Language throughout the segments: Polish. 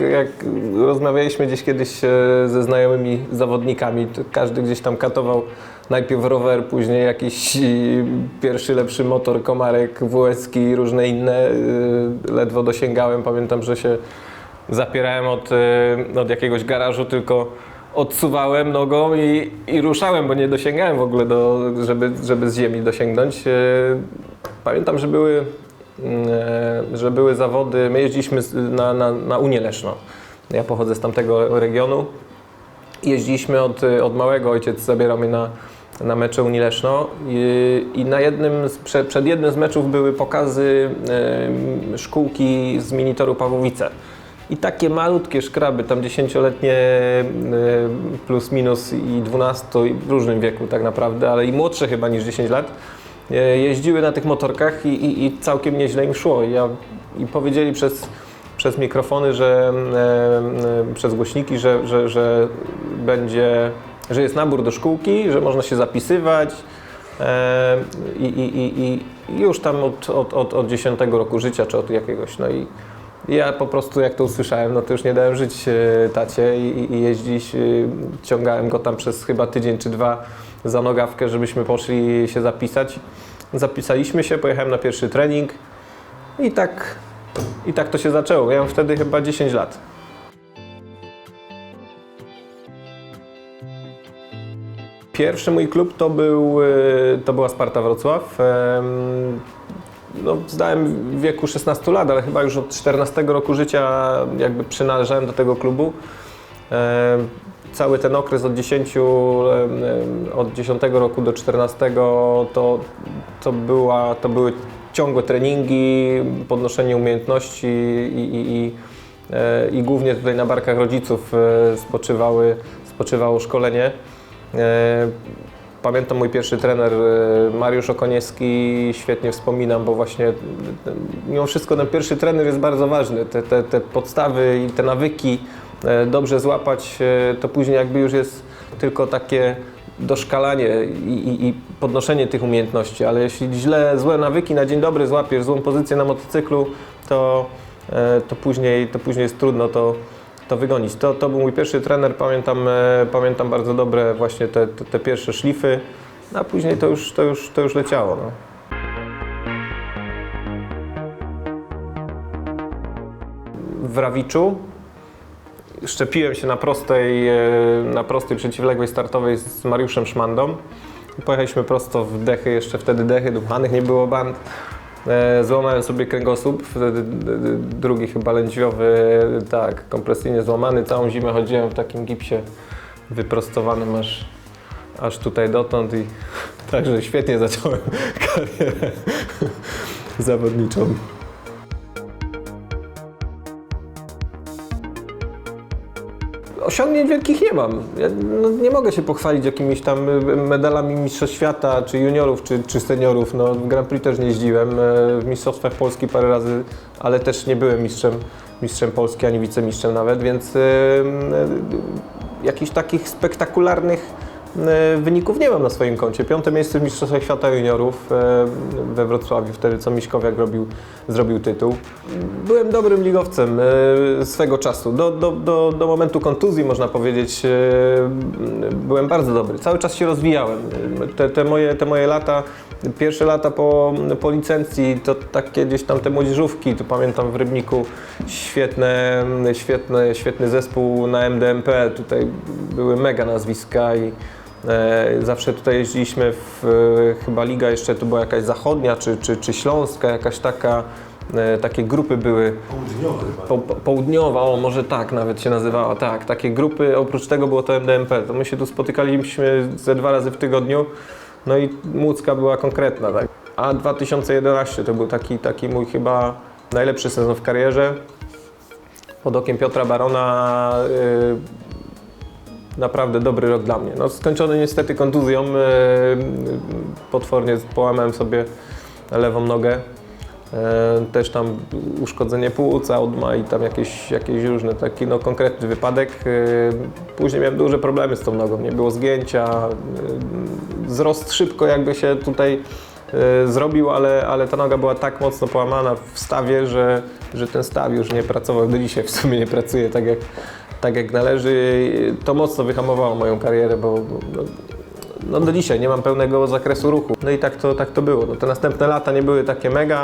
jak, rozmawialiśmy gdzieś kiedyś e, ze znajomymi zawodnikami, każdy gdzieś tam katował najpierw rower, później jakiś e, pierwszy lepszy motor, komarek, WSK i różne inne. e, Ledwo dosięgałem. Pamiętam, że się zapierałem od, od jakiegoś garażu, tylko odsuwałem nogą i, i ruszałem, bo nie dosięgałem w ogóle, do, żeby, żeby z ziemi dosięgnąć. Pamiętam, że były, że były zawody, my jeździliśmy na, na, na Unię Leszno. Ja pochodzę z tamtego regionu. Jeździliśmy od, od małego, ojciec zabierał mnie na, na mecze Unii Leszno i, i na jednym z, prze, przed jednym z meczów były pokazy e, szkółki z minitoru Pawłowice. I takie malutkie szkraby, tam dziesięcioletnie e, plus minus i 12 i w różnym wieku tak naprawdę, ale i młodsze chyba niż 10 lat, e, jeździły na tych motorkach i, i, i całkiem nieźle im szło. I, ja, i powiedzieli przez, przez mikrofony, że e, e, przez głośniki, że, że, że będzie, że jest nabór do szkółki, że można się zapisywać. E, I, i, i, już tam od, od, od, od 10 roku życia, czy od jakiegoś. No i ja po prostu jak to usłyszałem, no to już nie dałem żyć e, tacie i, i jeździć. e, Ciągałem go tam przez chyba tydzień czy dwa za nogawkę, żebyśmy poszli się zapisać. Zapisaliśmy się, pojechałem na pierwszy trening i tak, i tak to się zaczęło. Miałem wtedy chyba 10 lat. Pierwszy mój klub to, był, e, to była Sparta Wrocław. No, zdałem w wieku 16 lat, ale chyba już od 14 roku życia jakby przynależałem do tego klubu. Cały ten okres od 10, em, em, od 10 roku do 14 to, to, była, to były ciągłe treningi, podnoszenie umiejętności i, i, i, e, i głównie tutaj na barkach rodziców e, spoczywały, spoczywało szkolenie. E, Pamiętam mój pierwszy trener Mariusz Okoniewski, świetnie wspominam, bo właśnie mimo wszystko ten pierwszy trener jest bardzo ważny. Te, te, te podstawy i te nawyki dobrze złapać, e, to później jakby już jest tylko takie doszkalanie i, i, i podnoszenie tych umiejętności, ale jeśli źle, złe nawyki na dzień dobry złapiesz, złą pozycję na motocyklu, to, e, to, później, to później jest trudno to, to wygonić. To, to był mój pierwszy trener, pamiętam, e, pamiętam bardzo dobre właśnie te, te, te pierwsze szlify, a później to już, to już, to już leciało. No. W Rawiczu szczepiłem się na prostej, e, na prostej przeciwległej startowej z Mariuszem Szmandą. Pojechaliśmy prosto w dechy, jeszcze wtedy dechy, dmuchanych nie było band. E, Złamałem sobie kręgosłup, wtedy drugi chyba lędźwiowy, tak, kompresyjnie złamany. Całą zimę chodziłem w takim gipsie wyprostowanym aż, aż tutaj dotąd i także świetnie zacząłem karierę zawodniczą. Osiągnięć wielkich nie mam. Ja no, nie mogę się pochwalić jakimiś tam y, medalami Mistrzostw Świata, czy juniorów, czy, czy seniorów. No, w Grand Prix też nie jeździłem, e, w Mistrzostwach Polski parę razy, ale też nie byłem mistrzem, mistrzem Polski, ani wicemistrzem nawet, więc y, y, jakichś takich spektakularnych y, wyników nie mam na swoim koncie. Piąte miejsce w Mistrzostwach Świata Juniorów e, we Wrocławiu, wtedy co Miśkowiak robił, zrobił tytuł. Byłem dobrym ligowcem e, swego czasu. Do, do, do, do momentu kontuzji można powiedzieć e, byłem bardzo dobry. Cały czas się rozwijałem. Te, te, moje, te moje lata, pierwsze lata po, po licencji, to takie gdzieś tam te młodzieżówki, to pamiętam w Rybniku świetne, świetne, świetny zespół na MDMP. Tutaj były mega nazwiska i E, Zawsze tutaj jeździliśmy w e, chyba liga jeszcze tu była jakaś zachodnia czy, czy, czy śląska, jakaś taka, e, takie grupy były. Południowy chyba. Po, po, południowa, o może tak nawet się nazywała, tak, takie grupy, oprócz tego było to MDMP, to my się tu spotykaliśmy ze dwa razy w tygodniu, no i Łódzka była konkretna, tak. A 2011 to był taki, taki mój chyba najlepszy sezon w karierze. Pod okiem Piotra Barona naprawdę dobry rok dla mnie. No, skończony niestety kontuzją, e, potwornie połamałem sobie lewą nogę. E, Też tam uszkodzenie płuca, odma i tam jakieś, jakieś różne taki no, konkretny wypadek. E, Później miałem duże problemy z tą nogą, nie było zgięcia. Wzrost szybko jakby się tutaj zrobił, ale, ale ta noga była tak mocno połamana w stawie, że, że ten staw już nie pracował. Do dzisiaj w sumie nie pracuje tak jak, tak jak należy. To mocno wyhamowało moją karierę, bo no do dzisiaj nie mam pełnego zakresu ruchu. No i tak to, tak to było. No te następne lata nie były takie mega,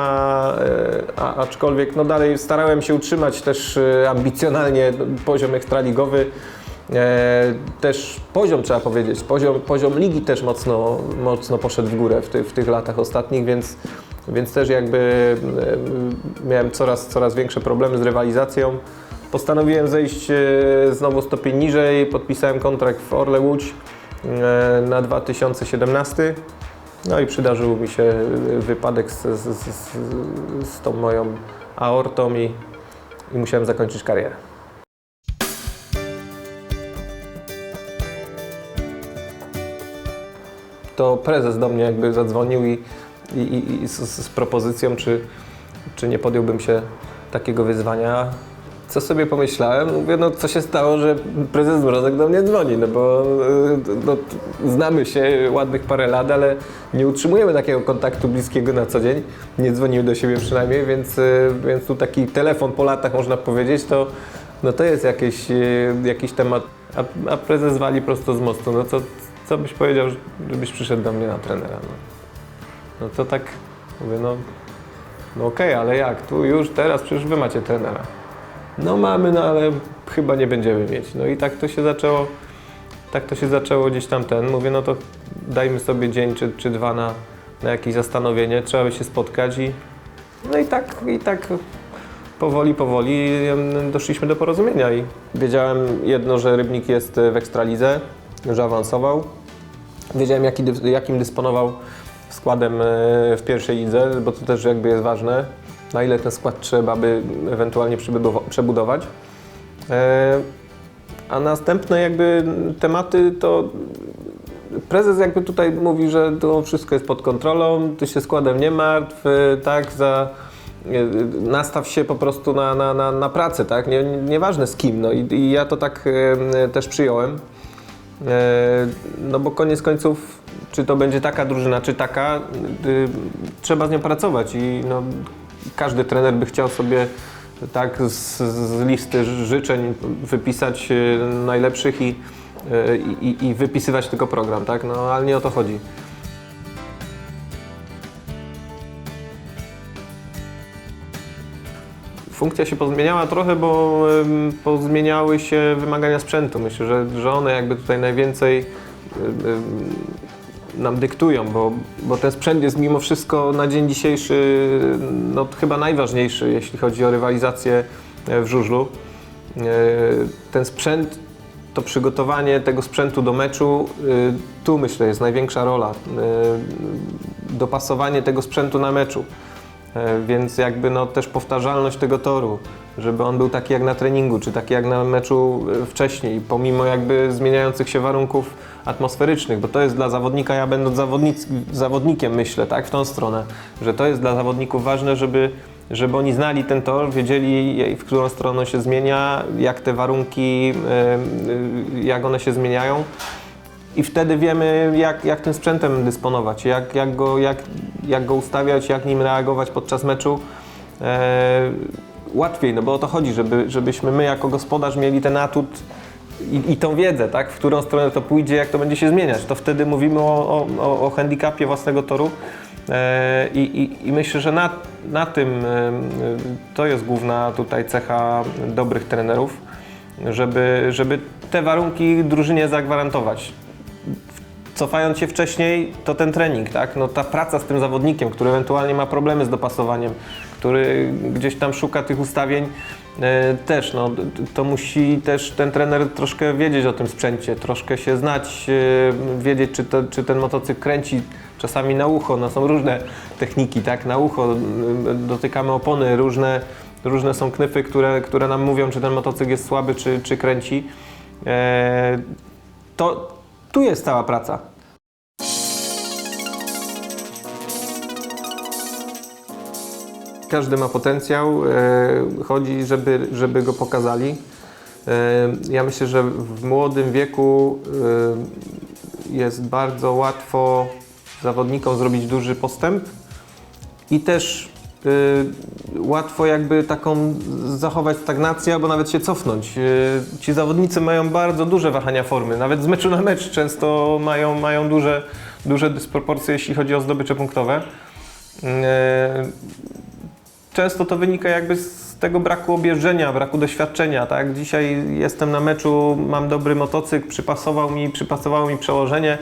e, a, aczkolwiek no dalej starałem się utrzymać też e, ambicjonalnie poziom ekstraligowy. E, też poziom trzeba powiedzieć, poziom, poziom ligi też mocno, mocno poszedł w górę w, ty, w tych latach ostatnich, więc, więc też jakby e, miałem coraz, coraz większe problemy z rywalizacją. Postanowiłem zejść e, znowu stopień niżej, podpisałem kontrakt w Orle Łódź e, na 2017. No i przydarzył mi się wypadek z, z, z, z tą moją aortą i, i musiałem zakończyć karierę. To prezes do mnie jakby zadzwonił i, i, i z, z propozycją, czy, czy nie podjąłbym się takiego wyzwania. Co sobie pomyślałem? Mówię, no co się stało, że prezes Mrozek do mnie dzwoni, no bo y, no, znamy się ładnych parę lat, ale nie utrzymujemy takiego kontaktu bliskiego na co dzień. Nie dzwonimy do siebie przynajmniej, więc, y, więc tu taki telefon po latach można powiedzieć, to, no to jest jakiś, y, jakiś temat. A, a prezes wali prosto z mostu. No co, co byś powiedział, żebyś przyszedł do mnie na trenera? No, no to tak mówię, no, no okej, ale jak? Tu już teraz przecież wy macie trenera. No mamy, no ale chyba nie będziemy mieć. No i tak to się zaczęło, tak to się zaczęło gdzieś tam ten. Mówię, no to dajmy sobie dzień czy, czy dwa na, na jakieś zastanowienie, trzeba by się spotkać i no i tak, i tak powoli, powoli doszliśmy do porozumienia i wiedziałem jedno, że Rybnik jest w Ekstralidze, że awansował. Wiedziałem, jaki, jakim dysponował składem e, w pierwszej lidze, bo to też jakby jest ważne, na ile ten skład trzeba by ewentualnie przebudowa- przebudować. E, A następne jakby tematy to prezes jakby tutaj mówi, że to wszystko jest pod kontrolą, ty się składem nie martw, e, tak, za, e, nastaw się po prostu na, na, na, na pracę, tak, nie, nie- nieważne z kim, no i, i ja to tak też przyjąłem. No bo koniec końców, czy to będzie taka drużyna, czy taka, trzeba z nią pracować i no, każdy trener by chciał sobie tak z, z listy życzeń wypisać y, najlepszych i, y, i, i wypisywać tylko program, tak? No ale nie o to chodzi. Funkcja się pozmieniała trochę, bo pozmieniały się wymagania sprzętu. Myślę, że, że one jakby tutaj najwięcej nam dyktują, bo, bo ten sprzęt jest mimo wszystko na dzień dzisiejszy no, chyba najważniejszy, jeśli chodzi o rywalizację e, w żużlu. E, Ten sprzęt, to przygotowanie tego sprzętu do meczu, y, tu myślę jest największa rola. Dopasowanie tego sprzętu na meczu. E, Więc jakby no też powtarzalność tego toru, żeby on był taki jak na treningu, czy taki jak na meczu e, wcześniej, pomimo jakby zmieniających się warunków atmosferycznych, bo to jest dla zawodnika, ja będąc zawodnic, zawodnikiem myślę, tak, w tą stronę, że to jest dla zawodników ważne, żeby, żeby oni znali ten tor, wiedzieli w którą stronę się zmienia, jak te warunki, e, jak one się zmieniają. I wtedy wiemy, jak, jak tym sprzętem dysponować, jak, jak, go, jak, jak go ustawiać, jak nim reagować podczas meczu. E, łatwiej, no bo o to chodzi, żeby, żebyśmy my jako gospodarz mieli ten atut i, i tą wiedzę, tak, w którą stronę to pójdzie, jak to będzie się zmieniać. To wtedy mówimy o, o, o, handicapie własnego toru. E, i, I myślę, że na, na tym e, to jest główna tutaj cecha dobrych trenerów, żeby, żeby te warunki drużynie zagwarantować cofając się wcześniej, to ten trening, tak? No, ta praca z tym zawodnikiem, który ewentualnie ma problemy z dopasowaniem, który gdzieś tam szuka tych ustawień, e, też, no, to musi też ten trener troszkę wiedzieć o tym sprzęcie, troszkę się znać, e, wiedzieć, czy, to, czy ten motocykl kręci czasami na ucho, no są różne techniki, tak? Na ucho dotykamy opony, różne, różne są knyfy, które, które nam mówią, czy ten motocykl jest słaby, czy, czy kręci. E, to tu jest cała praca. Każdy ma potencjał, e, chodzi, żeby, żeby go pokazali. E, Ja myślę, że w młodym wieku e, jest bardzo łatwo zawodnikom zrobić duży postęp i też łatwo jakby taką zachować stagnację albo nawet się cofnąć. Ci zawodnicy mają bardzo duże wahania formy, nawet z meczu na mecz często mają, mają duże, duże dysproporcje, jeśli chodzi o zdobycze punktowe. Często to wynika jakby z tego braku objeżdżenia, braku doświadczenia, tak? Dzisiaj jestem na meczu, mam dobry motocykl, przypasował mi, przypasowało mi przełożenie,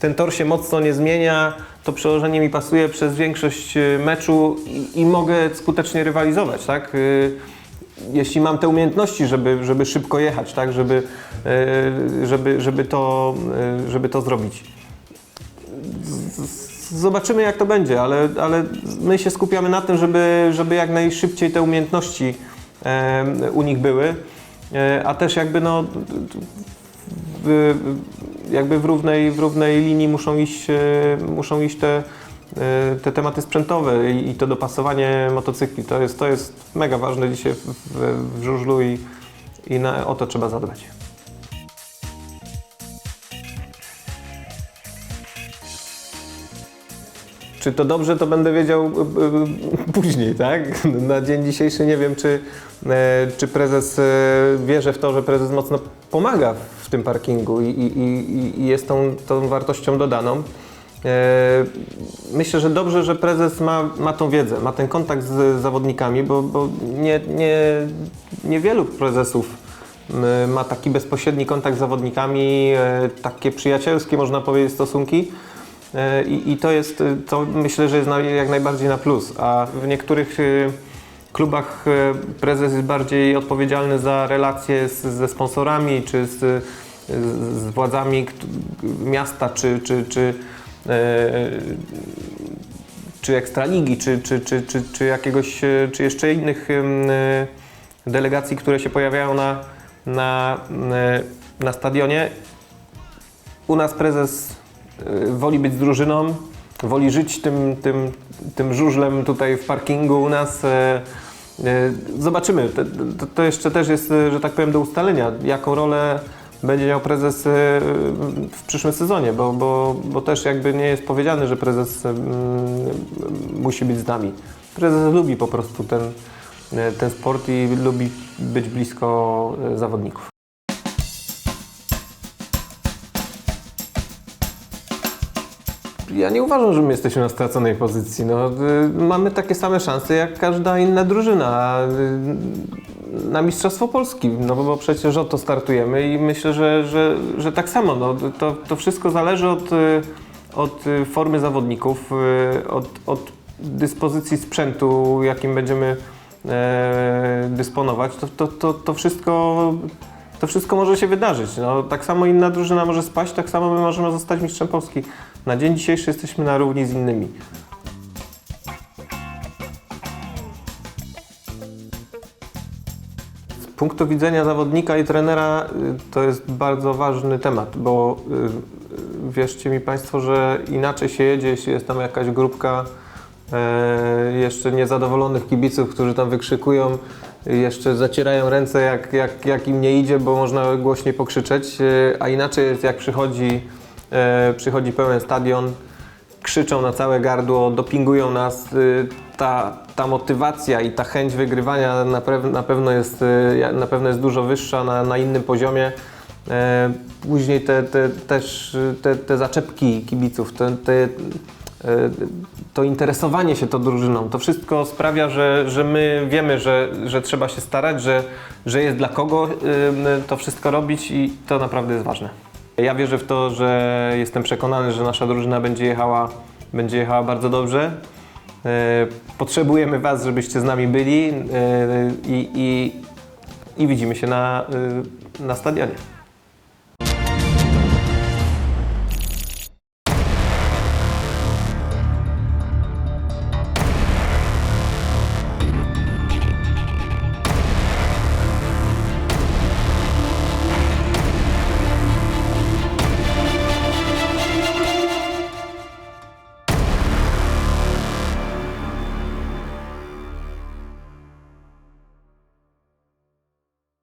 ten tor się mocno nie zmienia, to przełożenie mi pasuje przez większość y, meczu i, i mogę skutecznie rywalizować, tak? Y, Jeśli mam te umiejętności, żeby, żeby szybko jechać, tak? Żeby, y, żeby, żeby, to, żeby to zrobić. Zobaczymy jak to będzie, ale, ale my się skupiamy na tym, żeby, żeby jak najszybciej te umiejętności u nich były, e, a też jakby no jakby w równej, w równej linii muszą iść, e, muszą iść te, e, te tematy sprzętowe i, to dopasowanie motocykli. To jest, to jest mega ważne dzisiaj w, w, w żużlu i, i na, o to trzeba zadbać. Czy to dobrze, to będę wiedział y, y, później, tak? Na dzień dzisiejszy nie wiem, czy, e, czy prezes e, wierzę w to, że prezes mocno pomaga w tym parkingu i, i, i, jest tą, tą wartością dodaną. E, Myślę, że dobrze, że prezes ma, ma tą wiedzę, ma ten kontakt z zawodnikami, bo, bo nie, nie, niewielu prezesów ma taki bezpośredni kontakt z zawodnikami, e, takie przyjacielskie, można powiedzieć, stosunki. E, I, I to jest, e, to myślę, że jest jak najbardziej na plus. A w niektórych e, klubach prezes jest bardziej odpowiedzialny za relacje z, ze sponsorami czy z, z, władzami miasta czy, czy, czy, czy ekstraligi, czy, czy, czy, czy, czy jakiegoś, czy jeszcze innych delegacji, które się pojawiają na, na, na stadionie. U nas prezes woli być z drużyną, woli żyć tym, tym, tym żużlem tutaj w parkingu u nas. e, e, Zobaczymy. To, to, jeszcze też jest, e, że tak powiem, do ustalenia, jaką rolę będzie miał prezes w przyszłym sezonie, bo, bo, bo też jakby nie jest powiedziane, że prezes musi być z nami. Prezes lubi po prostu ten, ten sport i lubi być blisko zawodników. Ja nie uważam, że my jesteśmy na straconej pozycji. No, y, mamy takie same szanse jak każda inna drużyna y, na Mistrzostwo Polski, no bo, przecież o to startujemy i myślę, że, że, że tak samo. No, to, to wszystko zależy od, y, od formy zawodników, od, od dyspozycji sprzętu, jakim będziemy e, dysponować. To, to, to, to wszystko to wszystko może się wydarzyć. No, tak samo inna drużyna może spaść, tak samo my możemy zostać mistrzem Polski. Na dzień dzisiejszy jesteśmy na równi z innymi. Z punktu widzenia zawodnika i trenera y, to jest bardzo ważny temat, bo y, wierzcie mi Państwo, że inaczej się jedzie, jeśli jest tam jakaś grupka jeszcze niezadowolonych kibiców, którzy tam wykrzykują, y, jeszcze zacierają ręce jak, jak, jak im nie idzie, bo można głośniej pokrzyczeć, y, a inaczej jest jak przychodzi, przychodzi pełen stadion, krzyczą na całe gardło, dopingują nas. y, Ta, ta motywacja i ta chęć wygrywania na, na, pewno, jest, ja- na pewno jest dużo wyższa, na, na innym poziomie. E, Później te, te, też te, te zaczepki kibiców, te, te, e, to interesowanie się tą drużyną, to wszystko sprawia, że, że my wiemy, że, że trzeba się starać, że, że jest dla kogo to wszystko robić i to naprawdę jest ważne. Ja wierzę w to, że jestem przekonany, że nasza drużyna będzie jechała, będzie jechała bardzo dobrze. E, Potrzebujemy Was, żebyście z nami byli e, i, i, i widzimy się na, e, na stadionie.